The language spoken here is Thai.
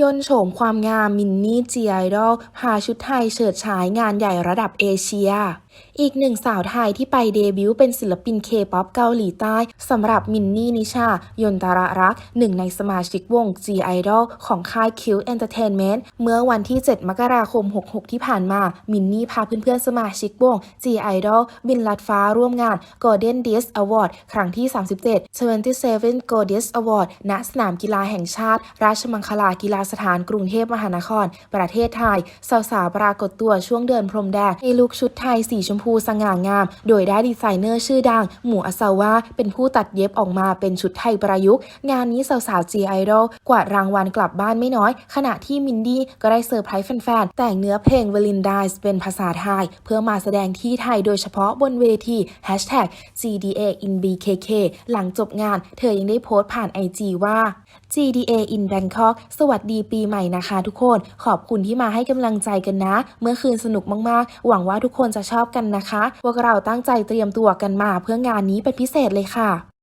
ยนโฉมความงามมินนี่จีไอดอลพาชุดไทยเฉิดฉายงานใหญ่ระดับเอเชีย อีกหนึ่งสาวไทยที่ไปเดบิวต์เป็นศิลปินเคป๊อปเกาหลีใต้สำหรับมินนี่นิชายนตระรัก หนึ่งในสมาชิกวง G Idol ของค่าย Q Entertainment เมื่อวันที่ 7 มกราคม 66 ที่ผ่านมา มินนี่พาเพื่อนๆสมาชิกวง G Idol บินลัดฟ้าร่วมงาน Golden Disc Award ครั้งที่ 37 27 Gold Disc Award ณ สนามกีฬาแห่งชาติ ราชมังคลากีฬาสถานกรุงเทพมหานคร ประเทศไทย สาวๆปรากฏตัวช่วงเดินพรมแดงในลุคชุดไทยสีชมพูสง่างาม โดยได้ดีไซเนอร์ชื่อดัง หมู่อาซาวะเป็นผู้ตัดเย็บออกมาเป็นชุดไทยประยุกต์ งานนี้สาวๆ G Idol กวาดรางวัลกลับบ้านไม่น้อย ขณะที่มินดี้ก็ได้เซอร์ไพรส์แฟนๆ แต่งเนื้อเพลง v a l e n t i n e s เป็นภาษาไทย เพื่อมาแสดงที่ไทยโดยเฉพาะบนเวที #GDAinBKK หลังจบงาน เธอยังได้โพสต์ผ่าน IG ว่า GDA in Bangkok สวัสดีปีใหม่นะคะทุกคน ขอบคุณที่มาให้กำลังใจกันนะ เมื่อคืนสนุกมากๆ หวังว่าทุกคนจะชอบกันนะคะ พวกเราตั้งใจเตรียมตัวกันมาเพื่องานนี้เป็นพิเศษเลยค่ะ